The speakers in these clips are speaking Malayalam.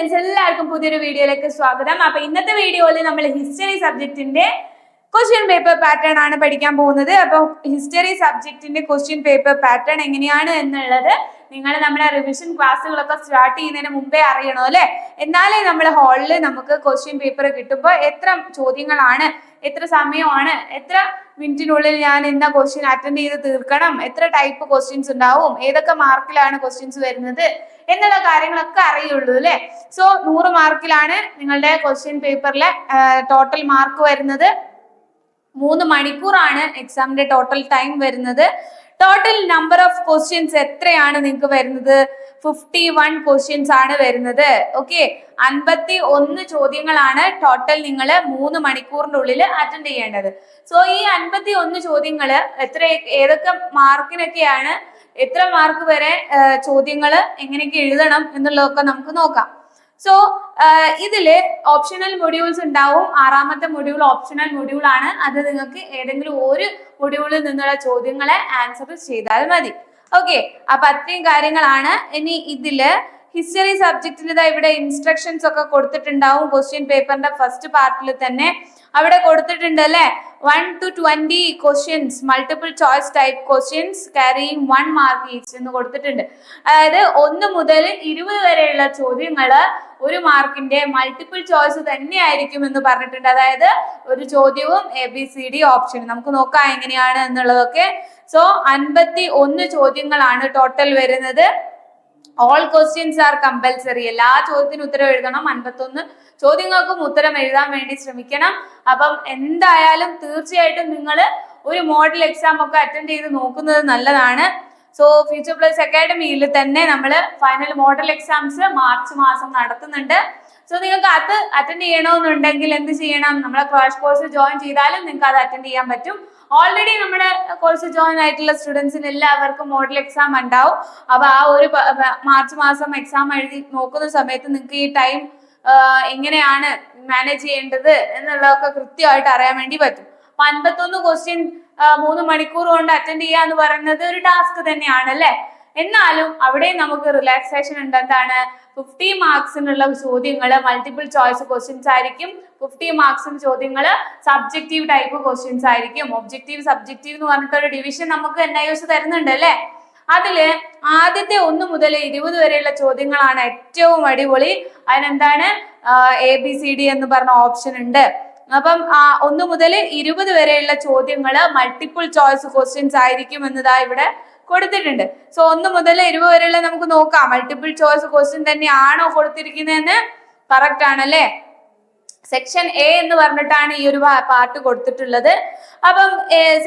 സ്റ്റുഡൻസ് എല്ലാവർക്കും പുതിയൊരു വീഡിയോയിലേക്ക് സ്വാഗതം. അപ്പൊ ഇന്നത്തെ വീഡിയോയിൽ നമ്മൾ ഹിസ്റ്ററി സബ്ജക്റ്റിന്റെ ക്വസ്റ്റ്യൻ പേപ്പർ പാറ്റേൺ ആണ് പഠിക്കാൻ പോകുന്നത്. അപ്പൊ ഹിസ്റ്ററി സബ്ജക്റ്റിന്റെ ക്വസ്റ്റ്യൻ പേപ്പർ പാറ്റേൺ എങ്ങനെയാണ് എന്നുള്ളത് നിങ്ങൾ നമ്മുടെ റിവിഷൻ ക്ലാസ്സുകളൊക്കെ സ്റ്റാർട്ട് ചെയ്യുന്നതിന് മുമ്പേ അറിയണം അല്ലെ? എന്നാലേ നമ്മൾ ഹാളിൽ നമുക്ക് ക്വസ്റ്റ്യൻ പേപ്പർ കിട്ടുമ്പോൾ എത്ര ചോദ്യങ്ങളാണ് എത്ര സമയമാണ് എത്ര മിനിറ്റിനുള്ളിൽ ഞാൻ ഇന്ന ക്വസ്റ്റ്യൻ അറ്റൻഡ് ചെയ്ത് തീർക്കണം എത്ര ടൈപ്പ് ക്വസ്റ്റ്യൻസ് ഉണ്ടാവും ഏതൊക്കെ മാർക്കിലാണ് ക്വസ്റ്റ്യൻസ് വരുന്നത് എന്നുള്ള കാര്യങ്ങളൊക്കെ അറിയുള്ളൂ അല്ലെ? സോ നൂറ് മാർക്കിലാണ് നിങ്ങളുടെ ക്വസ്റ്റ്യൻ പേപ്പറിലെ ടോട്ടൽ മാർക്ക് വരുന്നത്. മൂന്ന് മണിക്കൂറാണ് എക്സാമിന്റെ ടോട്ടൽ ടൈം വരുന്നത്. ടോട്ടൽ നമ്പർ ഓഫ് ക്വസ്റ്റ്യൻസ് എത്രയാണ് നിങ്ങൾക്ക് വരുന്നത്? ഫിഫ്റ്റി വൺ ക്വസ്റ്റ്യൻസ് ആണ് വരുന്നത്. ഓക്കെ അൻപത്തി ഒന്ന് ചോദ്യങ്ങളാണ് ടോട്ടൽ നിങ്ങൾ മൂന്ന് മണിക്കൂറിന്റെ ഉള്ളിൽ അറ്റൻഡ് ചെയ്യേണ്ടത്. സോ ഈ അൻപത്തി ഒന്ന് ചോദ്യങ്ങൾ എത്ര ഏതൊക്കെ മാർക്കിനൊക്കെയാണ് എത്ര മാർക്ക് വരെ ചോദ്യങ്ങൾ എങ്ങനെയൊക്കെ എഴുതണം എന്നുള്ളതൊക്കെ നമുക്ക് നോക്കാം. സോ ഇതിൽ ഓപ്ഷണൽ മൊഡ്യൂൾസ് ഉണ്ടാവും. ആറാമത്തെ മൊഡ്യൂൾ ഓപ്ഷണൽ മൊഡ്യൂൾ ആണ്. അത് നിങ്ങൾക്ക് ഏതെങ്കിലും ഒരു മൊഡ്യൂളിൽ നിന്നുള്ള ചോദ്യങ്ങളെ ആൻസർ ചെയ്താൽ മതി. ഓക്കെ അപ്പൊ അത്രയും കാര്യങ്ങളാണ്. ഇനി ഇതിൽ ഹിസ്റ്ററി സബ്ജക്റ്റിൽ ഇതാ ഇവിടെ ഇൻസ്ട്രക്ഷൻസ് ഒക്കെ കൊടുത്തിട്ടുണ്ടാവും. ക്വസ്റ്റ്യൻ പേപ്പറിന്റെ ഫസ്റ്റ് പാർട്ടിൽ തന്നെ അവിടെ കൊടുത്തിട്ടുണ്ട് അല്ലെ? One two twenty questions multiple choice type questions carrying one mark each എന്ന് കൊടുത്തിട്ടുണ്ട്. അതായത് ഒന്ന് മുതൽ ഇരുപത് വരെയുള്ള ചോദ്യങ്ങൾ ഒരു മാർക്കിന്റെ മൾട്ടിപ്പിൾ ചോയ്സ് തന്നെയായിരിക്കും എന്ന് പറഞ്ഞിട്ടുണ്ട്. അതായത് ഒരു ചോദ്യവും A B C D option നമുക്ക് നോക്കാം എങ്ങനെയാണ് എന്നുള്ളതൊക്കെ. സോ അൻപത്തി ഒന്ന് ചോദ്യങ്ങളാണ് ടോട്ടൽ വരുന്നത്. ഓൾ ക്വസ്റ്റ്യൻസ് ആർ കമ്പൽസറി എല്ലാ ചോദ്യത്തിനും ഉത്തരം എഴുതണം. അൻപത്തൊന്ന് ചോദ്യങ്ങൾക്കും ഉത്തരം എഴുതാൻ വേണ്ടി ശ്രമിക്കണം. അപ്പം എന്തായാലും തീർച്ചയായിട്ടും നിങ്ങൾ ഒരു മോഡൽ എക്സാം ഒക്കെ അറ്റൻഡ് ചെയ്ത് നോക്കുന്നത് നല്ലതാണ്. സോ ഫ്യൂച്ചർ പ്ലസ് അക്കാഡമിയിൽ തന്നെ നമ്മൾ ഫൈനൽ മോഡൽ എക്സാംസ് മാർച്ച് മാസം നടത്തുന്നുണ്ട്. സോ നിങ്ങൾക്ക് അത് അറ്റൻഡ് ചെയ്യണമെന്നുണ്ടെങ്കിൽ എന്ത് ചെയ്യണം? നമ്മളെ ക്രാഷ് കോഴ്സ് ജോയിൻ ചെയ്താലും നിങ്ങൾക്ക് അത് അറ്റൻഡ് ചെയ്യാൻ പറ്റും. ഓൾറെഡി നമ്മുടെ കോഴ്സ് ജോയിൻ ആയിട്ടുള്ള സ്റ്റുഡൻസിന് എല്ലാവർക്കും മോഡൽ എക്സാം ഉണ്ടാവും. അപ്പൊ ആ ഒരു മാർച്ച് മാസം എക്സാം എഴുതി നോക്കുന്ന സമയത്ത് നിങ്ങൾക്ക് ഈ ടൈം എങ്ങനെയാണ് മാനേജ് ചെയ്യേണ്ടത് എന്നുള്ളതൊക്കെ കൃത്യമായിട്ട് അറിയാൻ വേണ്ടി പറ്റും. അപ്പൊ അൻപത്തൊന്ന് ക്വസ്റ്റ്യൻ മൂന്ന് മണിക്കൂർ കൊണ്ട് അറ്റൻഡ് ചെയ്യുക എന്ന് പറയുന്നത് ഒരു ടാസ്ക് തന്നെയാണ് അല്ലെ എന്നാലും അവിടെ നമുക്ക് റിലാക്സേഷൻ ഉണ്ട്. എന്താണ്? ഫിഫ്റ്റി മാർക്സിനുള്ള ചോദ്യങ്ങൾ മൾട്ടിപ്പിൾ ചോയ്സ് ക്വസ്റ്റ്യൻസ് ആയിരിക്കും. ഫിഫ്റ്റി മാർക്സിന് ചോദ്യങ്ങൾ സബ്ജക്റ്റീവ് ടൈപ്പ് ക്വസ്റ്റ്യൻസ് ആയിരിക്കും. ഒബ്ജക്റ്റീവ് സബ്ജക്റ്റീവ് എന്ന് പറഞ്ഞിട്ട് ഒരു ഡിവിഷൻ നമുക്ക് എൻ ഐ എസ് തരുന്നുണ്ട് അല്ലേ? അതിൽ ആദ്യത്തെ ഒന്ന് മുതൽ ഇരുപത് വരെയുള്ള ചോദ്യങ്ങളാണ് ഏറ്റവും അടിപൊളി. അതിനെന്താണ്? എ ബി സി ഡി എന്ന് പറഞ്ഞ ഓപ്ഷൻ ഉണ്ട്. അപ്പം ഒന്ന് മുതൽ ഇരുപത് വരെയുള്ള ചോദ്യങ്ങൾ മൾട്ടിപ്പിൾ ചോയ്സ് ക്വസ്റ്റ്യൻസ് ആയിരിക്കും എന്നതാ ഇവിടെ കൊടുത്തിട്ടുണ്ട്. സോ ഒന്ന് മുതൽ ഇരുപത് വരെയുള്ള നമുക്ക് നോക്കാം. മൾട്ടിപ്പിൾ ചോയ്സ് ക്വസ്റ്റ്യൻ തന്നെയാണോ കൊടുത്തിരിക്കുന്നതെന്ന് കറക്റ്റ് ആണല്ലേ? സെക്ഷൻ എ എന്ന് പറഞ്ഞിട്ടാണ് ഈ ഒരു പാർട്ട് കൊടുത്തിട്ടുള്ളത്. അപ്പം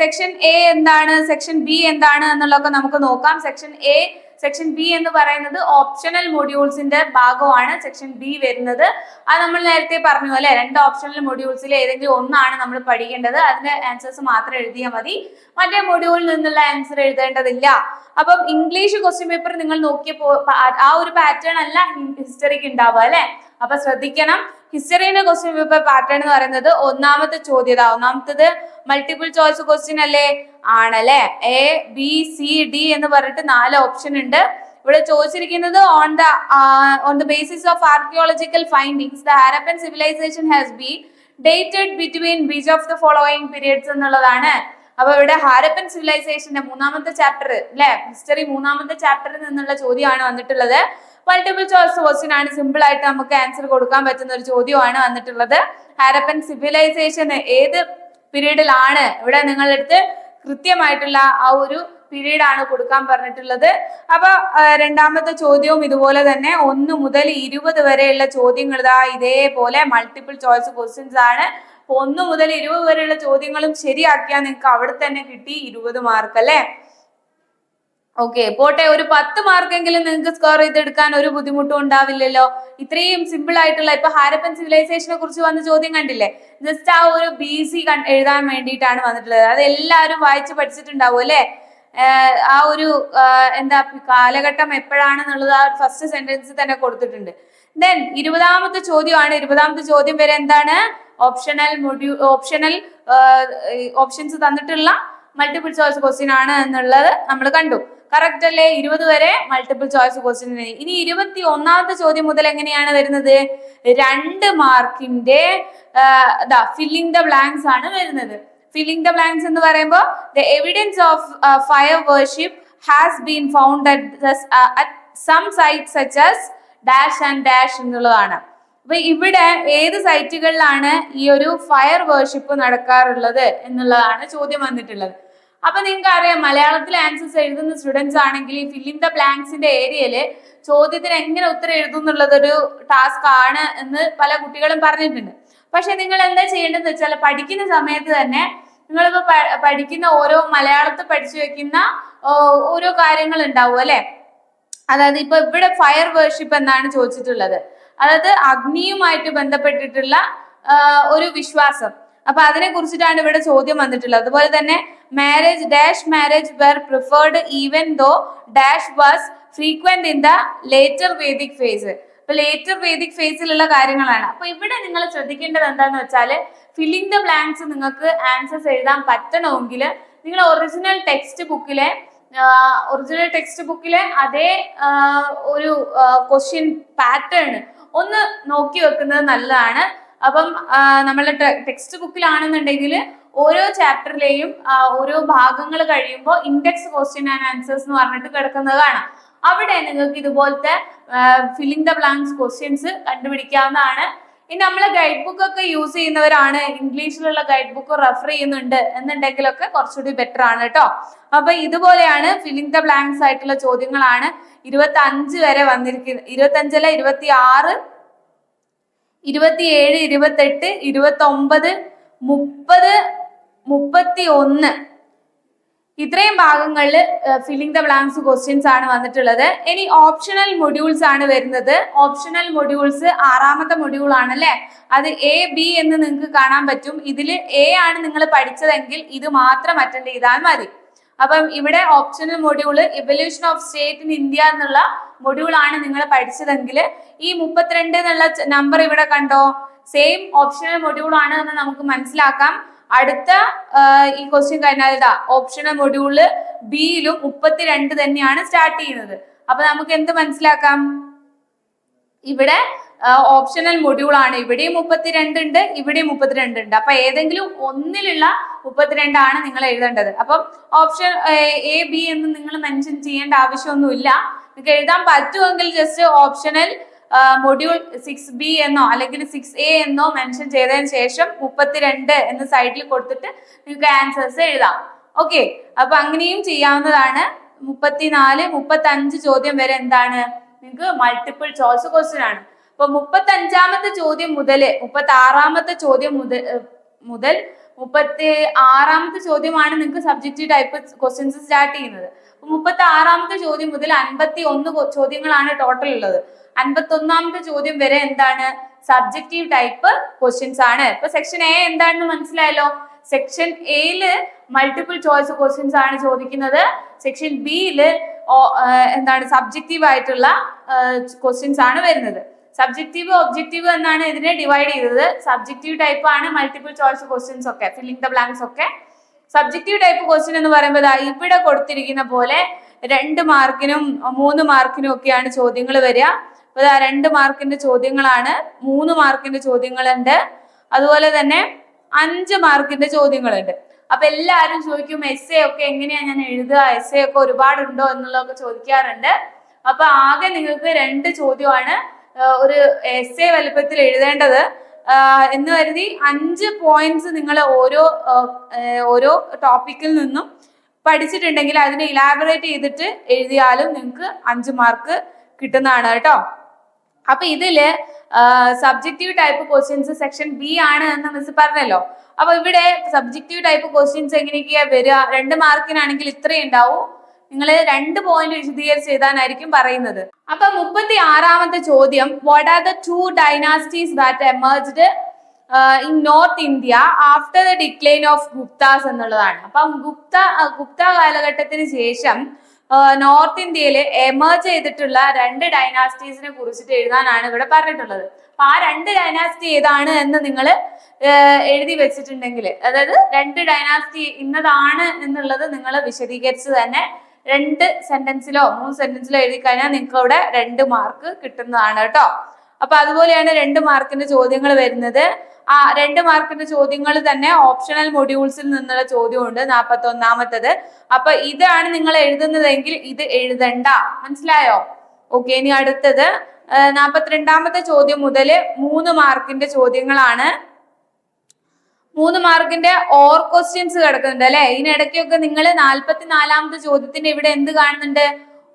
സെക്ഷൻ എ എന്താണ്? സെക്ഷൻ ബി എന്താണ്? എന്നുള്ളതൊക്കെ നമുക്ക് നോക്കാം. സെക്ഷൻ എ സെക്ഷൻ ബി എന്ന് പറയുന്നത് ഓപ്ഷണൽ മൊഡ്യൂൾസിന്റെ ഭാഗമാണ് സെക്ഷൻ ബി വരുന്നത്. അത് നമ്മൾ നേരത്തെ പറഞ്ഞു അല്ലെ രണ്ട് ഓപ്ഷണൽ മൊഡ്യൂൾസിൽ ഏതെങ്കിലും ഒന്നാണ് നമ്മൾ പഠിക്കേണ്ടത്. അതിന്റെ ആൻസേഴ്സ് മാത്രം എഴുതിയാൽ മതി. മറ്റേ മൊഡ്യൂളിൽ നിന്നുള്ള ആൻസർ എഴുതേണ്ടതില്ല. അപ്പം ഇംഗ്ലീഷ് ക്വസ്റ്റ്യൻ പേപ്പർ നിങ്ങൾ നോക്കിയപ്പോ ആ ഒരു പാറ്റേൺ അല്ല ഹിസ്റ്ററിക്ക് ഉണ്ടാവുക അല്ലെ? അപ്പൊ ശ്രദ്ധിക്കണം. ഹിസ്റ്ററിയുടെ ക്വസ്റ്റ്യൻ പേപ്പർ പാറ്റേൺ എന്ന് പറയുന്നത് ഒന്നാമത്തെ ചോദ്യത. ഒന്നാമത്തത് മൾട്ടിപ്പിൾ ചോയ്സ് ക്വസ്റ്റ്യൻ അല്ലേ? ആണല്ലേ? എ ബി സി ഡി എന്ന് പറഞ്ഞിട്ട് നാല് ഓപ്ഷൻ ഉണ്ട്. ഇവിടെ ചോദിച്ചിരിക്കുന്നത് on the on the basis of archaeological findings the Harappan civilisation has be dated between which of the following periods എന്നുള്ളതാണ്. അപ്പൊ ഇവിടെ ഹാരപ്പൻ സിവിലൈസേഷന്റെ മൂന്നാമത്തെ ചാപ്റ്റർ അല്ലെ ഹിസ്റ്ററി മൂന്നാമത്തെ ചാപ്റ്ററിൽ നിന്നുള്ള ചോദ്യമാണ് വന്നിട്ടുള്ളത്. മൾട്ടിപ്പിൾ ചോയ്സ് ക്വസ്റ്റ്യൻ ആണ് സിമ്പിൾ ആയിട്ട് നമുക്ക് ആൻസർ കൊടുക്കാൻ പറ്റുന്ന ഒരു ചോദ്യമാണ് വന്നിട്ടുള്ളത്. ഹാരപ്പൻ സിവിലൈസേഷൻ ഏത് പീരീഡിലാണ്. ഇവിടെ നിങ്ങളുടെ അടുത്ത് കൃത്യമായിട്ടുള്ള ആ ഒരു പീരീഡ് ആണ് കൊടുക്കാൻ പറഞ്ഞിട്ടുള്ളത്. അപ്പൊ രണ്ടാമത്തെ ചോദ്യവും ഇതുപോലെ തന്നെ ഒന്ന് മുതൽ ഇരുപത് വരെയുള്ള ചോദ്യങ്ങൾ ഇതാ ഇതേപോലെ മൾട്ടിപ്പിൾ ചോയ്സ് ക്വസ്റ്റ്യൻസ് ആണ്. ഒന്ന് മുതൽ ഇരുപത് വരെയുള്ള ചോദ്യങ്ങളും ശരിയാക്കിയാൽ നിങ്ങൾക്ക് അവിടെ തന്നെ കിട്ടി ഇരുപത് മാർക്ക് അല്ലേ? ഓക്കെ പോട്ടെ ഒരു പത്ത് മാർക്കെങ്കിലും നിങ്ങൾക്ക് സ്കോർ ചെയ്തെടുക്കാൻ ഒരു ബുദ്ധിമുട്ടും ഉണ്ടാവില്ലല്ലോ. ഇത്രയും സിമ്പിൾ ആയിട്ടുള്ള ഇപ്പൊ ഹാരപ്പൻ സിവിലൈസേഷനെ കുറിച്ച് വന്ന ചോദ്യം കണ്ടില്ലേ? ജസ്റ്റ് ആ ഒരു ബി സി എഴുതാൻ വേണ്ടിയിട്ടാണ് വന്നിട്ടുള്ളത്. അത് എല്ലാവരും വായിച്ച് പഠിച്ചിട്ടുണ്ടാവും അല്ലെ? ആ ഒരു എന്താ കാലഘട്ടം എപ്പോഴാണെന്നുള്ളത് ആ ഫസ്റ്റ് സെന്റൻസ് തന്നെ കൊടുത്തിട്ടുണ്ട്. ദെൻ ഇരുപതാമത്തെ ചോദ്യമാണ്. ഇരുപതാമത്തെ ചോദ്യം വരെ എന്താണ്? ഓപ്ഷണൽ മൊഡ്യൂ ഓപ്ഷണൽ ഓപ്ഷൻസ് തന്നിട്ടുള്ള മൾട്ടിപ്പിൾ ചോയ്സ് ക്വസ്റ്റ്യൻ ആണ് എന്നുള്ളത് നമ്മൾ കണ്ടു. കറക്റ്റ് അല്ലേ? ഇരുപത് വരെ മൾട്ടിപ്പിൾ ചോയ്സ് ക്വസ്റ്റ്യൻ ഇനി ഇരുപത്തി ഒന്നാമത്തെ ചോദ്യം മുതൽ എങ്ങനെയാണ് വരുന്നത്? രണ്ട് മാർക്കിന്റെ ഫില്ലിംഗ് ദ ബ്ലാങ്ക്സ് ആണ് വരുന്നത്. ഫില്ലിംഗ് ദ ബ്ലാങ്ക്സ് എന്ന് പറയുമ്പോൾ the evidence of fire worship has been found at some site such as dash and dash എന്നുള്ളതാണ്. അപ്പൊ ഇവിടെ ഏത് സൈറ്റുകളിലാണ് ഈ ഒരു ഫയർ വേർഷിപ്പ് നടക്കാറുള്ളത് എന്നുള്ളതാണ് ചോദ്യം വന്നിട്ടുള്ളത്. അപ്പൊ നിങ്ങൾക്ക് അറിയാം മലയാളത്തിൽ ആൻസേഴ്സ് എഴുതുന്ന സ്റ്റുഡൻസ് ആണെങ്കിൽ ഈ ഫില്ലിംഗ് ദ ബ്ലാങ്ക്സിന്റെ ഏരിയയിൽ ചോദ്യത്തിന് എങ്ങനെ ഉത്തരം എഴുതും എന്നുള്ളതൊരു ടാസ്ക് ആണ് എന്ന് പല കുട്ടികളും പറഞ്ഞിട്ടുണ്ട്. പക്ഷെ നിങ്ങൾ എന്താ ചെയ്യേണ്ടതെന്ന് വെച്ചാൽ പഠിക്കുന്ന സമയത്ത് തന്നെ നിങ്ങളിപ്പോ പഠിക്കുന്ന ഓരോ മലയാളത്തിൽ പഠിച്ചു വെക്കുന്ന ഓരോ കാര്യങ്ങൾ ഉണ്ടാവും അല്ലെ? അതായത് ഇപ്പൊ ഇവിടെ ഫയർ വേർഷിപ്പ് എന്നാണ് ചോദിച്ചിട്ടുള്ളത്. അതായത് അഗ്നിയുമായിട്ട് ബന്ധപ്പെട്ടിട്ടുള്ള ഒരു വിശ്വാസം. അപ്പൊ അതിനെ കുറിച്ചിട്ടാണ് ഇവിടെ ചോദ്യം വന്നിട്ടുള്ളത്. അതുപോലെ തന്നെ marriage dash marriage were preferred even though dash was frequent in the later Vedic phase അപ്പൊ ലേറ്റർ വേദിക് ഫേസിലുള്ള കാര്യങ്ങളാണ്. അപ്പൊ ഇവിടെ നിങ്ങൾ ശ്രദ്ധിക്കേണ്ടത് എന്താന്ന് വെച്ചാൽ ഫില്ലിംഗ് ദ ബ്ലാങ്ക്സ് നിങ്ങൾക്ക് ആൻസേഴ്സ് എഴുതാൻ പറ്റണമെങ്കിൽ നിങ്ങൾ ഒറിജിനൽ ടെക്സ്റ്റ് ബുക്കിലെ ഒറിജിനൽ ടെക്സ്റ്റ് ബുക്കിലെ അതേ ഒരു ക്വസ്റ്റ്യൻ പാറ്റേൺ ഒന്ന് നോക്കി വെക്കുന്നത് നല്ലതാണ്. അപ്പം നമ്മളുടെ ടെക്സ്റ്റ് ബുക്കിലാണെന്നുണ്ടെങ്കിൽ ഓരോ ചാപ്റ്ററിലെയും ഓരോ ഭാഗങ്ങൾ കഴിയുമ്പോൾ ഇൻഡെക്സ് ക്വസ്റ്റ്യൻ ആൻഡ് ആൻസേഴ്സ് എന്ന് പറഞ്ഞിട്ട് കിടക്കുന്നത് കാണാം. അവിടെ നിങ്ങൾക്ക് ഇതുപോലത്തെ ഫില്ലിംഗ് ദ ബ്ലാങ്ക്സ് ക്വസ്റ്റ്യൻസ് കണ്ടുപിടിക്കാവുന്നതാണ്. ഇനി നമ്മൾ ഗൈഡ് ബുക്ക് ഒക്കെ യൂസ് ചെയ്യുന്നവരാണ് ഇംഗ്ലീഷിലുള്ള ഗൈഡ് ബുക്ക് റെഫർ ചെയ്യുന്നുണ്ട് എന്നുണ്ടെങ്കിലൊക്കെ കുറച്ചുകൂടി ബെറ്റർ ആണ് കേട്ടോ. അപ്പൊ ഇതുപോലെയാണ് ഫില്ലിംഗ് ദ ബ്ലാങ്ക്സ് ആയിട്ടുള്ള ചോദ്യങ്ങളാണ്. ഇരുപത്തി അഞ്ച് വരെ വന്നിരിക്കുന്നത് ഇരുപത്തി അഞ്ചല്ല ഇരുപത്തി ആറ് ഇരുപത്തിയേഴ് ഇരുപത്തെട്ട് ഇരുപത്തി ഒമ്പത് മുപ്പത് മുപ്പത്തി ഒന്ന് ഇത്രയും ഭാഗങ്ങളിൽ ഫില്ലിംഗ് ദ ബ്ലാങ്ക്സ് ക്വസ്റ്റ്യൻസ് ആണ് വന്നിട്ടുള്ളത്. ഇനി ഓപ്ഷണൽ മൊഡ്യൂൾസ് ആണ് വരുന്നത്. ഓപ്ഷണൽ മൊഡ്യൂൾസ് ആറാമത്തെ മൊഡ്യൂൾ ആണല്ലേ? അത് എ ബി എന്ന് നിങ്ങൾക്ക് കാണാൻ പറ്റും. ഇതിൽ എ ആണ് നിങ്ങൾ പഠിച്ചതെങ്കിൽ ഇത് മാത്രം അറ്റൻഡ് ചെയ്താൽ മതി. അപ്പം ഇവിടെ optional module evolution of state in India എന്നുള്ള മൊഡ്യൂൾ ആണ് നിങ്ങൾ പഠിച്ചതെങ്കിൽ ഈ മുപ്പത്തിരണ്ട് എന്നുള്ള നമ്പർ ഇവിടെ കണ്ടോ? സെയിം ഓപ്ഷണൽ മൊഡ്യൂൾ ആണ് എന്ന് നമുക്ക് മനസ്സിലാക്കാം. അടുത്ത ഈ ക്വസ്റ്റ്യൻ കഴിഞ്ഞാൽ ഇതാ ഓപ്ഷണൽ മൊഡ്യൂൾ ബിയിലും മുപ്പത്തിരണ്ട് തന്നെയാണ് സ്റ്റാർട്ട് ചെയ്യുന്നത്. അപ്പൊ നമുക്ക് എന്ത് മനസ്സിലാക്കാം? ഇവിടെ ഓപ്ഷണൽ മൊഡ്യൂൾ ആണ്. ഇവിടെ മുപ്പത്തിരണ്ട് ഉണ്ട് ഇവിടെ മുപ്പത്തിരണ്ട് ഉണ്ട്. അപ്പൊ ഏതെങ്കിലും ഒന്നിലുള്ള മുപ്പത്തിരണ്ടാണ് നിങ്ങൾ എഴുതേണ്ടത്. അപ്പം ഓപ്ഷൻ എ ബി എന്ന് നിങ്ങൾ മെൻഷൻ ചെയ്യേണ്ട ആവശ്യമൊന്നുമില്ല. നിങ്ങൾക്ക് എഴുതാൻ പറ്റുമെങ്കിൽ just optional module six B എന്നോ അല്ലെങ്കിൽ സിക്സ് എ എന്നോ മെൻഷൻ ചെയ്തതിന് ശേഷം മുപ്പത്തിരണ്ട് എന്ന് സൈഡിൽ കൊടുത്തിട്ട് നിങ്ങൾക്ക് ആൻസേഴ്സ് എഴുതാം. ഓക്കെ അപ്പൊ അങ്ങനെയും ചെയ്യാവുന്നതാണ്. മുപ്പത്തിനാല് മുപ്പത്തി അഞ്ച് ചോദ്യം വരെ എന്താണ്? നിങ്ങൾക്ക് മൾട്ടിപ്പിൾ ചോയ്സ് ക്വസ്റ്റ്യൻ ആണ്. അപ്പൊ മുപ്പത്തി അഞ്ചാമത്തെ ചോദ്യം മുതൽ മുപ്പത്തി ആറാമത്തെ ചോദ്യം മുതൽ മുതൽ മുപ്പത്തി ആറാമത്തെ ചോദ്യമാണ് നിങ്ങൾക്ക് സബ്ജക്റ്റീവ് ടൈപ്പ് ക്വസ്റ്റ്യൻസ് സ്റ്റാർട്ട് ചെയ്യുന്നത്. മുപ്പത്തി ആറാമത്തെ ചോദ്യം മുതൽ അൻപത്തി ഒന്ന് ചോദ്യങ്ങളാണ് ടോട്ടൽ ഉള്ളത്. അൻപത്തി ഒന്നാമത്തെ ചോദ്യം വരെ എന്താണ്? സബ്ജക്റ്റീവ് ടൈപ്പ് ക്വസ്റ്റ്യൻസ് ആണ്. ഇപ്പൊ സെക്ഷൻ എ എന്താണെന്ന് മനസ്സിലായല്ലോ? സെക്ഷൻ എയിൽ മൾട്ടിപ്പിൾ ചോയ്സ് ക്വസ്റ്റ്യൻസ് ആണ് ചോദിക്കുന്നത്. സെക്ഷൻ ബിയിൽ എന്താണ് സബ്ജക്റ്റീവ് ആയിട്ടുള്ള ക്വസ്റ്റ്യൻസ് ആണ് വരുന്നത്. സബ്ജക്റ്റീവ് ഒബ്ജക്റ്റീവ് എന്നാണ് ഇതിനെ ഡിവൈഡ് ചെയ്തത്. സബ്ജക്റ്റീവ് ടൈപ്പ് ആണ് മൾട്ടിപ്പിൾ ചോയ്സ് ക്വസ്റ്റ്യൻസ് ഒക്കെ ഫില്ലിംഗ് ദ ബ്ലാങ്ക്സ് ഒക്കെ. സബ്ജക്റ്റീവ് ടൈപ്പ് ക്വസ്റ്റ്യൻ എന്ന് പറയുമ്പോൾ ഇവിടെ കൊടുത്തിരിക്കുന്ന പോലെ രണ്ട് മാർക്കിനും മൂന്ന് മാർക്കിനും ഒക്കെയാണ് ചോദ്യങ്ങൾ വരിക. അപ്പൊ ആ രണ്ട് മാർക്കിന്റെ ചോദ്യങ്ങളാണ് മൂന്ന് മാർക്കിന്റെ ചോദ്യങ്ങളുണ്ട്. അതുപോലെ തന്നെ അഞ്ച് മാർക്കിന്റെ ചോദ്യങ്ങളുണ്ട്. അപ്പൊ എല്ലാവരും ചോദിക്കും എസ് എ ഒക്കെ എങ്ങനെയാ ഞാൻ എഴുതുക? എസ് എ ഒക്കെ ഒരുപാടുണ്ടോ എന്നുള്ളതൊക്കെ ചോദിക്കാറുണ്ട്. അപ്പൊ ആകെ നിങ്ങൾക്ക് രണ്ട് ചോദ്യമാണ് ഒരു എസ് എ വലുപ്പത്തിൽ എഴുതേണ്ടത്. എന്ന് കരുതി അഞ്ച് പോയിന്റ്സ് നിങ്ങൾ ഓരോ ഓരോ ടോപ്പിക്കിൽ നിന്നും പഠിച്ചിട്ടുണ്ടെങ്കിൽ അതിനെ ഇലാബറേറ്റ് ചെയ്തിട്ട് എഴുതിയാലും നിങ്ങൾക്ക് അഞ്ച് മാർക്ക് കിട്ടുന്നതാണ് കേട്ടോ. അപ്പൊ ഇതിൽ subjective type questions section B ആണ് എന്ന് മിസ് പറഞ്ഞല്ലോ. അപ്പൊ ഇവിടെ സബ്ജക്റ്റീവ് ടൈപ്പ് ക്വസ്റ്റ്യൻസ് എങ്ങനെയൊക്കെയാ വരിക? രണ്ട് മാർക്കിനാണെങ്കിൽ ഇത്രയും ഉണ്ടാവും. നിങ്ങൾ രണ്ട് പോയിന്റ് വിശദീകരിച്ച് എഴുതാനായിരിക്കും പറയുന്നത്. അപ്പൊ മുപ്പത്തി ആറാമത്തെ ചോദ്യം what are the two dynasties that emerged in north India after the decline of Guptas എന്നുള്ളതാണ്. അപ്പം ഗുപ്ത ഗുപ്ത കാലഘട്ടത്തിന് ശേഷം നോർത്ത് ഇന്ത്യയിൽ എമേർജ് ചെയ്തിട്ടുള്ള രണ്ട് ഡൈനാസ്റ്റീസിനെ കുറിച്ചിട്ട് എഴുതാനാണ് ഇവിടെ പറഞ്ഞിട്ടുള്ളത്. അപ്പൊ ആ രണ്ട് ഡൈനാസ്റ്റി ഏതാണ് എന്ന് നിങ്ങൾ എഴുതി വെച്ചിട്ടുണ്ടെങ്കിൽ അതായത് രണ്ട് ഡൈനാസ്റ്റി ഇന്നതാണ് എന്നുള്ളത് നിങ്ങൾ വിശദീകരിച്ച് തന്നെ രണ്ട് സെന്റൻസിലോ മൂന്ന് സെന്റൻസിലോ എഴുതി കഴിഞ്ഞാൽ നിങ്ങൾക്ക് അവിടെ രണ്ട് മാർക്ക് കിട്ടുന്നതാണ് കേട്ടോ. അപ്പൊ അതുപോലെയാണ് രണ്ട് മാർക്കിന്റെ ചോദ്യങ്ങൾ വരുന്നത്. ആ രണ്ട് മാർക്കിന്റെ ചോദ്യങ്ങൾ തന്നെ ഓപ്ഷണൽ മൊഡ്യൂൾസിൽ നിന്നുള്ള ചോദ്യമുണ്ട് നാൽപ്പത്തി ഒന്നാമത്തത് അപ്പൊ ഇതാണ് നിങ്ങൾ എഴുതുന്നതെങ്കിൽ ഇത് എഴുതണ്ട. മനസ്സിലായോ? ഓക്കെ ഇനി അടുത്തത്. നാൽപ്പത്തിരണ്ടാമത്തെ ചോദ്യം മുതൽ മൂന്ന് മാർക്കിന്റെ ചോദ്യങ്ങളാണ്. മൂന്ന് മാർക്കിന്റെ ഓർ ക്വസ്റ്റ്യൻസ് കിടക്കുന്നുണ്ട് അല്ലെ? ഇതിനിടയ്ക്കൊക്കെ നിങ്ങൾ നാൽപ്പത്തിനാലാമത്തെ ചോദ്യത്തിന്റെ ഇവിടെ എന്ത് കാണുന്നുണ്ട്?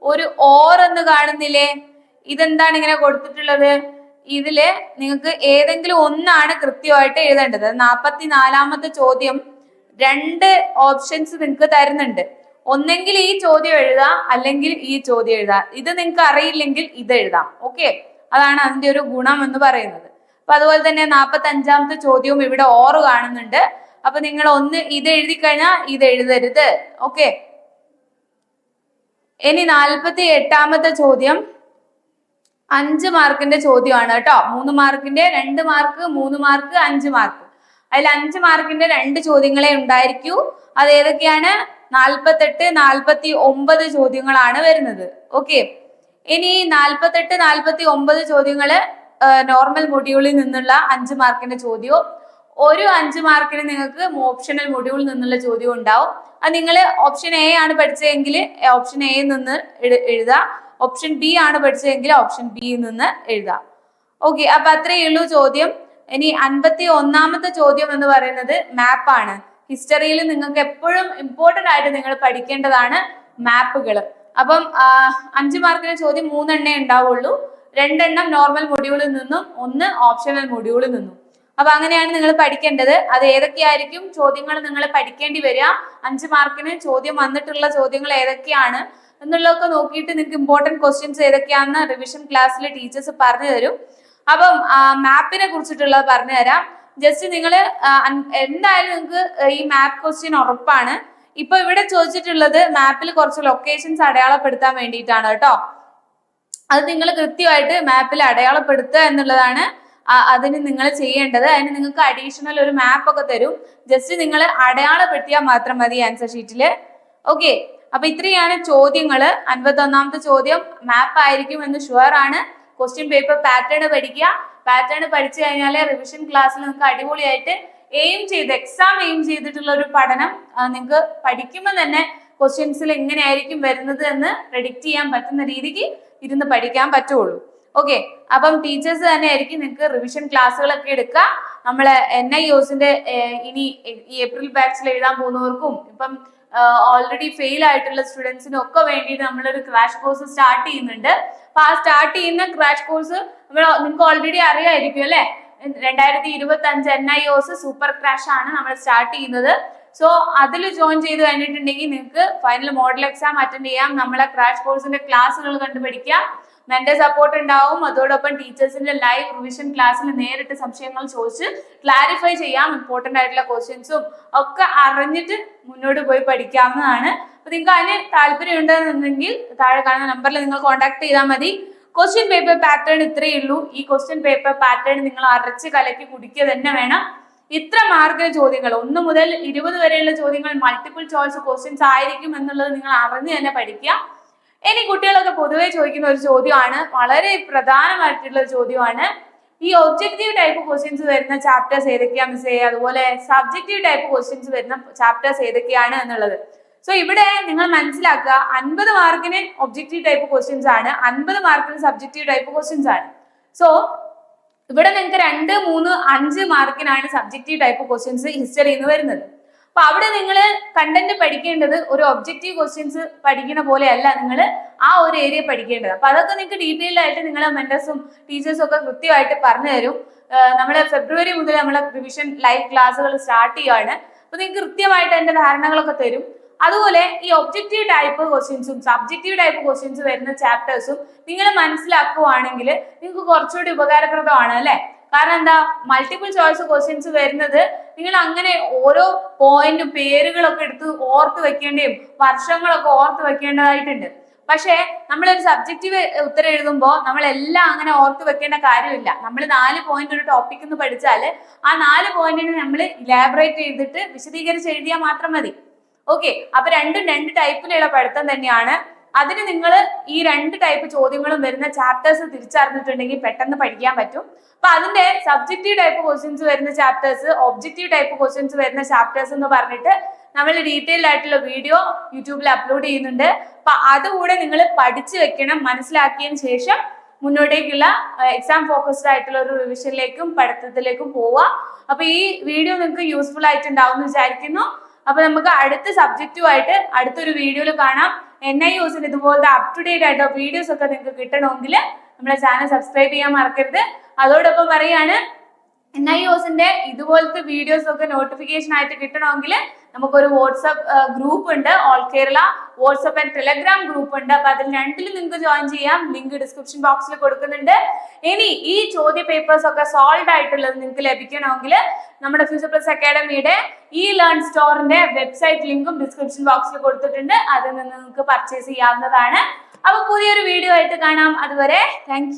ഒരു ഓർ എന്ന് കാണുന്നില്ലേ? ഇതെന്താണ് ഇങ്ങനെ കൊടുത്തിട്ടുള്ളത്? ഇതിൽ നിങ്ങൾക്ക് ഏതെങ്കിലും ഒന്നാണ് കൃത്യമായിട്ട് എഴുതേണ്ടത്. നാൽപ്പത്തിനാലാമത്തെ ചോദ്യം രണ്ട് ഓപ്ഷൻസ് നിങ്ങൾക്ക് തരുന്നുണ്ട്. ഒന്നെങ്കിൽ ഈ ചോദ്യം എഴുതാം അല്ലെങ്കിൽ ഈ ചോദ്യം എഴുതാം. ഇത് നിങ്ങൾക്ക് അറിയില്ലെങ്കിൽ ഇത് എഴുതാം. ഓക്കെ അതാണ് അതിന്റെ ഒരു ഗുണം എന്ന് പറയുന്നത്. അപ്പൊ അതുപോലെ തന്നെ നാൽപ്പത്തി അഞ്ചാമത്തെ ചോദ്യവും ഇവിടെ ഓറ് കാണുന്നുണ്ട്. അപ്പൊ നിങ്ങൾ ഒന്ന് ഇത് എഴുതി കഴിഞ്ഞാൽ ഇത് എഴുതരുത്. ഓക്കെ. ഇനി നാൽപ്പത്തി എട്ടാമത്തെ ചോദ്യം. അഞ്ച് മാർക്കിന്റെ ചോദ്യമാണ് കേട്ടോ. മൂന്ന് മാർക്കിന്റെ രണ്ട് മാർക്ക് മൂന്ന് മാർക്ക് അഞ്ച് മാർക്ക്. അതിൽ അഞ്ച് മാർക്കിന്റെ രണ്ട് ചോദ്യങ്ങളെ ഉണ്ടായിരിക്കൂ. അത് ഏതൊക്കെയാണ്? നാൽപ്പത്തെട്ട് നാൽപ്പത്തി ഒമ്പത് ചോദ്യങ്ങളാണ് വരുന്നത്. ഓക്കെ. ഇനി നാൽപ്പത്തെട്ട് നാൽപ്പത്തി ഒമ്പത് ചോദ്യങ്ങൾ നോർമൽ മൊഡ്യൂളിൽ നിന്നുള്ള അഞ്ച് മാർക്കിന്റെ ചോദ്യവും ഒരു അഞ്ച് മാർക്കിന് നിങ്ങൾക്ക് ഓപ്ഷണൽ മൊഡ്യൂളിൽ നിന്നുള്ള ചോദ്യം ഉണ്ടാവും. അത് നിങ്ങൾ ഓപ്ഷൻ എ ആണ് പഠിച്ചതെങ്കിൽ ഓപ്ഷൻ എയിൽ നിന്ന് എഴു- എഴുതാം ഓപ്ഷൻ ബി ആണ് പഠിച്ചതെങ്കിൽ ഓപ്ഷൻ ബിയിൽ നിന്ന് എഴുതാം ഓക്കെ അപ്പൊ അത്രയേ ഉള്ളൂ ചോദ്യം. ഇനി അൻപത്തി ഒന്നാമത്തെ ചോദ്യം എന്ന് പറയുന്നത് മാപ്പാണ് ഹിസ്റ്ററിയിൽ നിങ്ങൾക്ക് എപ്പോഴും ഇമ്പോർട്ടന്റ് ആയിട്ട് നിങ്ങൾ പഠിക്കേണ്ടതാണ് മാപ്പുകൾ അപ്പം അഞ്ച് മാർക്കിന് ചോദ്യം മൂന്നെണ്ണേ ഉണ്ടാവുള്ളൂ. രണ്ടെണ്ണം നോർമൽ മൊഡ്യൂളിൽ നിന്നും ഒന്ന് ഓപ്ഷണൽ മൊഡ്യൂളിൽ നിന്നും. അപ്പൊ അങ്ങനെയാണ് നിങ്ങൾ പഠിക്കേണ്ടത്. അത് ഏതൊക്കെയായിരിക്കും? ചോദ്യങ്ങൾ നിങ്ങൾ പഠിക്കേണ്ടി വരിക. അഞ്ച് മാർക്കിന് ചോദ്യം വന്നിട്ടുള്ള ചോദ്യങ്ങൾ ഏതൊക്കെയാണ് എന്നുള്ളതൊക്കെ നോക്കിയിട്ട് നിങ്ങൾക്ക് ഇമ്പോർട്ടന്റ് ക്വസ്റ്റ്യൻസ് ഏതൊക്കെയാണെന്ന് റിവിഷൻ ക്ലാസ്സിൽ ടീച്ചേഴ്സ് പറഞ്ഞു തരും. അപ്പം മാപ്പിനെ കുറിച്ചിട്ടുള്ളത് പറഞ്ഞു തരാം. ജസ്റ്റ് നിങ്ങൾ എന്തായാലും നിങ്ങൾക്ക് ഈ മാപ്പ് ക്വസ്റ്റ്യൻ ഉറപ്പാണ്. ഇപ്പൊ ഇവിടെ ചോദിച്ചിട്ടുള്ളത് മാപ്പിൽ കുറച്ച് ലൊക്കേഷൻസ് അടയാളപ്പെടുത്താൻ വേണ്ടിയിട്ടാണ് കേട്ടോ. അത് നിങ്ങൾ കൃത്യമായിട്ട് മാപ്പിൽ അടയാളപ്പെടുത്തുക എന്നുള്ളതാണ് അതിന് നിങ്ങൾ ചെയ്യേണ്ടത്. അതിന് നിങ്ങൾക്ക് അഡീഷണൽ ഒരു മാപ്പ് ഒക്കെ തരും. ജസ്റ്റ് നിങ്ങൾ അടയാളപ്പെടുത്തിയാൽ മാത്രം മതി ആൻസർ ഷീറ്റിൽ ഓക്കെ അപ്പൊ ഇത്രയാണ് ചോദ്യങ്ങൾ. അൻപത്തി ഒന്നാമത്തെ ചോദ്യം മാപ്പ് ആയിരിക്കും എന്ന് ഷുവർ ആണ്. ക്വസ്റ്റ്യൻ പേപ്പർ പാറ്റേൺ പഠിക്കുക. പാറ്റേൺ പഠിച്ചു കഴിഞ്ഞാൽ റിവിഷൻ ക്ലാസ്സിൽ നിങ്ങൾക്ക് അടിപൊളിയായിട്ട് എയിം ചെയ്ത് എക്സാം എയിം ചെയ്തിട്ടുള്ള ഒരു പഠനം നിങ്ങൾക്ക് പഠിക്കുമ്പോൾ തന്നെ ക്വസ്റ്റ്യൻസിൽ എങ്ങനെയായിരിക്കും വരുന്നത് എന്ന് പ്രഡിക്റ്റ് ചെയ്യാൻ പറ്റുന്ന രീതിക്ക് ഇരുന്ന് പഠിക്കാൻ പറ്റുള്ളൂ. ഓക്കെ അപ്പം ടീച്ചേഴ്സ് തന്നെ ആയിരിക്കും നിങ്ങൾക്ക് റിവിഷൻ ക്ലാസ്സുകളൊക്കെ എടുക്കുക. നമ്മളെ എൻ ഐ ഒസിന്റെ ഇനി ഈ ഏപ്രിൽ ബാച്ചിൽ എഴുതാൻ പോകുന്നവർക്കും ഇപ്പം ഓൾറെഡി ഫെയിൽ ആയിട്ടുള്ള സ്റ്റുഡൻസിനും ഒക്കെ വേണ്ടിയിട്ട് നമ്മളൊരു ക്രാഷ് കോഴ്സ് സ്റ്റാർട്ട് ചെയ്യുന്നുണ്ട്. അപ്പൊ ആ സ്റ്റാർട്ട് ചെയ്യുന്ന ക്രാഷ് കോഴ്സ് നമ്മൾ നിങ്ങൾക്ക് ഓൾറെഡി അറിയായിരിക്കും അല്ലെ? രണ്ടായിരത്തി ഇരുപത്തി അഞ്ച് N I Os super crash ആണ് നമ്മൾ സ്റ്റാർട്ട് ചെയ്യുന്നത്. സോ അതിൽ ജോയിൻ ചെയ്ത് കഴിഞ്ഞിട്ടുണ്ടെങ്കിൽ നിങ്ങൾക്ക് ഫൈനൽ മോഡൽ എക്സാം അറ്റൻഡ് ചെയ്യാം. നമ്മളെ ക്രാഷ് കോഴ്സിന്റെ ക്ലാസ്സുകൾ കണ്ടുപിടിക്കാം. നിന്റെ സപ്പോർട്ട് ഉണ്ടാവും. അതോടൊപ്പം ടീച്ചേഴ്സിന്റെ ലൈവ് റിവിഷൻ ക്ലാസ്സിൽ നേരിട്ട് സംശയങ്ങൾ ചോദിച്ച് ക്ലാരിഫൈ ചെയ്യാം ഇമ്പോർട്ടന്റ് ആയിട്ടുള്ള ക്വസ്റ്റ്യൻസും ഒക്കെ അറിഞ്ഞിട്ട് മുന്നോട്ട് പോയി പഠിക്കാവുന്നതാണ്. അപ്പൊ നിങ്ങൾക്ക് അതിന് താല്പര്യം ഉണ്ടെന്നുണ്ടെങ്കിൽ താഴെ കാണുന്ന നമ്പറിൽ നിങ്ങൾ കോൺടാക്ട് ചെയ്താൽ മതി. ക്വസ്റ്റ്യൻ പേപ്പർ പാറ്റേൺ ഇത്രയേ ഉള്ളൂ. ഈ ക്വസ്റ്റ്യൻ പേപ്പർ പാറ്റേൺ നിങ്ങൾ അരച്ച് കലക്കി കുടിക്കുക തന്നെ വേണം. ഇത്ര മാർക്കിന് ചോദ്യങ്ങൾ. ഒന്ന് മുതൽ ഇരുപത് വരെയുള്ള ചോദ്യങ്ങൾ മൾട്ടിപ്പിൾ ചോയ്സ് ക്വസ്റ്റ്യൻസ് ആയിരിക്കും എന്നുള്ളത് നിങ്ങൾ അറിഞ്ഞു തന്നെ പഠിക്കുക. ഇനി കുട്ടികളൊക്കെ പൊതുവെ ചോദിക്കുന്ന ഒരു ചോദ്യമാണ് വളരെ പ്രധാനമായിട്ടുള്ള ഒരു ചോദ്യമാണ്. ഈ ഒബ്ജക്റ്റീവ് ടൈപ്പ് ക്വസ്റ്റ്യൻസ് വരുന്ന ചാപ്റ്റേഴ്സ് ഏതൊക്കെയാണ് മിസ് അതുപോലെ സബ്ജക്റ്റീവ് ടൈപ്പ് ക്വസ്റ്റ്യൻസ് വരുന്ന ചാപ്റ്റേഴ്സ് ഏതൊക്കെയാണ് എന്നുള്ളത്. സോ ഇവിടെ നിങ്ങൾ മനസ്സിലാക്കുക അൻപത് മാർക്കിന് ഒബ്ജക്റ്റീവ് ടൈപ്പ് ക്വസ്റ്റ്യൻസ് ആണ് അൻപത് മാർക്കിന് സബ്ജക്റ്റീവ് ടൈപ്പ് ക്വസ്റ്റ്യൻസ് ആണ്. സോ ഇവിടെ നിങ്ങൾക്ക് രണ്ട് മൂന്ന് അഞ്ച് മാർക്കിനാണ് സബ്ജക്റ്റീവ് ടൈപ്പ് ക്വസ്റ്റ്യൻസ് ഹിസ്റ്ററിയിൽ നിന്ന് വരുന്നത്. അപ്പൊ അവിടെ നിങ്ങൾ കണ്ടന്റ് പഠിക്കേണ്ടത് ഒരു ഒബ്ജക്റ്റീവ് ക്വസ്റ്റ്യൻസ് പഠിക്കുന്ന പോലെയല്ല നിങ്ങൾ ആ ഒരു ഏരിയ പഠിക്കേണ്ടത്. അപ്പൊ അതൊക്കെ നിങ്ങൾക്ക് ഡീറ്റെയിൽ ആയിട്ട് നിങ്ങളെ മെന്റേഴ്സും ടീച്ചേഴ്സും ഒക്കെ കൃത്യമായിട്ട് പറഞ്ഞു തരും. നമ്മളെ ഫെബ്രുവരി മുതൽ നമ്മളെ റിവിഷൻ ലൈവ് ക്ലാസ്സുകൾ സ്റ്റാർട്ട് ചെയ്യുകയാണ് അപ്പൊ നിങ്ങൾക്ക് കൃത്യമായിട്ട് അതിന്റെ ധാരണകളൊക്കെ തരും. അതുപോലെ ഈ ഒബ്ജക്റ്റീവ് ടൈപ്പ് ക്വസ്റ്റ്യൻസും സബ്ജക്റ്റീവ് ടൈപ്പ് ക്വസ്റ്റ്യൻസ് വരുന്ന ചാപ്റ്റേഴ്സും നിങ്ങൾ മനസ്സിലാക്കുവാണെങ്കിൽ നിങ്ങൾക്ക് കുറച്ചുകൂടി ഉപകാരപ്രദമാണ് അല്ലെ? കാരണം എന്താ? മൾട്ടിപ്പിൾ ചോയ്സ് ക്വസ്റ്റ്യൻസ് വരുന്നത് നിങ്ങൾ അങ്ങനെ ഓരോ പോയിന്റും പേരുകളൊക്കെ എടുത്ത് ഓർത്ത് വെക്കേണ്ടിയും വർഷങ്ങളൊക്കെ ഓർത്ത് വെക്കേണ്ടതായിട്ടുണ്ട്. പക്ഷേ നമ്മളൊരു സബ്ജക്റ്റീവ് ഉത്തരം എഴുതുമ്പോൾ നമ്മൾ എല്ലാം അങ്ങനെ ഓർത്ത് വെക്കേണ്ട കാര്യമില്ല. നമ്മൾ നാല് പോയിന്റ് ഒരു ടോപ്പിക്ക് നിന്ന് പഠിച്ചാൽ ആ നാല് പോയിന്റിനെ നമ്മൾ ഇലാബറേറ്റ് ചെയ്തിട്ട് വിശദീകരിച്ച് എഴുതിയാൽ മാത്രം മതി. ഓക്കെ അപ്പൊ രണ്ടും രണ്ട് ടൈപ്പിലുള്ള പഠിത്തം തന്നെയാണ്. അതിന് നിങ്ങൾ ഈ രണ്ട് ടൈപ്പ് ചോദ്യങ്ങളും വരുന്ന ചാപ്റ്റേഴ്സ് തിരിച്ചറിഞ്ഞിട്ടുണ്ടെങ്കിൽ പെട്ടെന്ന് പഠിക്കാൻ പറ്റും. അപ്പൊ അതിന്റെ സബ്ജക്റ്റീവ് ടൈപ്പ് ക്വസ്റ്റ്യൻസ് വരുന്ന ചാപ്റ്റേഴ്സ് ഒബ്ജക്റ്റീവ് ടൈപ്പ് ക്വസ്റ്റ്യൻസ് വരുന്ന ചാപ്റ്റേഴ്സ് എന്ന് പറഞ്ഞിട്ട് നമ്മൾ ഡീറ്റെയിൽഡ് ആയിട്ടുള്ള വീഡിയോ യൂട്യൂബിൽ അപ്ലോഡ് ചെയ്യുന്നുണ്ട്. അപ്പൊ അതുകൂടെ നിങ്ങൾ പഠിച്ചു വെക്കണം മനസ്സിലാക്കിയതിന് ശേഷം മുന്നോട്ടേക്കുള്ള എക്സാം ഫോക്കസ്ഡ് ആയിട്ടുള്ള ഒരു റിവിഷനിലേക്കും പഠിത്തത്തിലേക്കും പോവാം. അപ്പൊ ഈ വീഡിയോ നിങ്ങൾക്ക് യൂസ്ഫുൾ ആയിട്ടുണ്ടാവും എന്ന് വിചാരിക്കുന്നു. അപ്പൊ നമുക്ക് അടുത്ത സബ്ജക്റ്റുമായിട്ട് അടുത്തൊരു വീഡിയോയിൽ കാണാം. എൻ ഐ യൂസിന് ഇതുപോലത്തെ അപ് ടു ഡേറ്റ് ആയിട്ടുള്ള വീഡിയോസ് ഒക്കെ നിങ്ങൾക്ക് കിട്ടണമെങ്കിൽ നമ്മുടെ ചാനൽ സബ്സ്ക്രൈബ് ചെയ്യാൻ മറക്കരുത്. അതോടൊപ്പം പറയാണ് എൻ ഐ ഇതുപോലത്തെ വീഡിയോസ് ഒക്കെ നോട്ടിഫിക്കേഷൻ ആയിട്ട് കിട്ടണമെങ്കിൽ നമുക്കൊരു വാട്സപ്പ് ഗ്രൂപ്പ് ഉണ്ട്. All Kerala WhatsApp and Telegram group ഉണ്ട്. അപ്പൊ അതിൽ രണ്ടിലും നിങ്ങൾക്ക് ജോയിൻ ചെയ്യാം. ലിങ്ക് ഡിസ്ക്രിപ്ഷൻ ബോക്സിൽ കൊടുക്കുന്നുണ്ട്. ഇനി ഈ ചോദ്യ പേപ്പേഴ്സ് ഒക്കെ സോൾവ് ആയിട്ടുള്ളത് നിങ്ങൾക്ക് ലഭിക്കണമെങ്കിൽ നമ്മുടെ ഫ്യൂച്ചർ പ്ലസ് അക്കാഡമിയുടെ ഈ ലേൺ സ്റ്റോറിന്റെ വെബ്സൈറ്റ് ലിങ്കും ഡിസ്ക്രിപ്ഷൻ ബോക്സിൽ കൊടുത്തിട്ടുണ്ട്. അതിൽ നിന്ന് നിങ്ങൾക്ക് പർച്ചേസ് ചെയ്യാവുന്നതാണ്. അപ്പൊ പുതിയൊരു വീഡിയോ ആയിട്ട് കാണാം. അതുവരെ താങ്ക്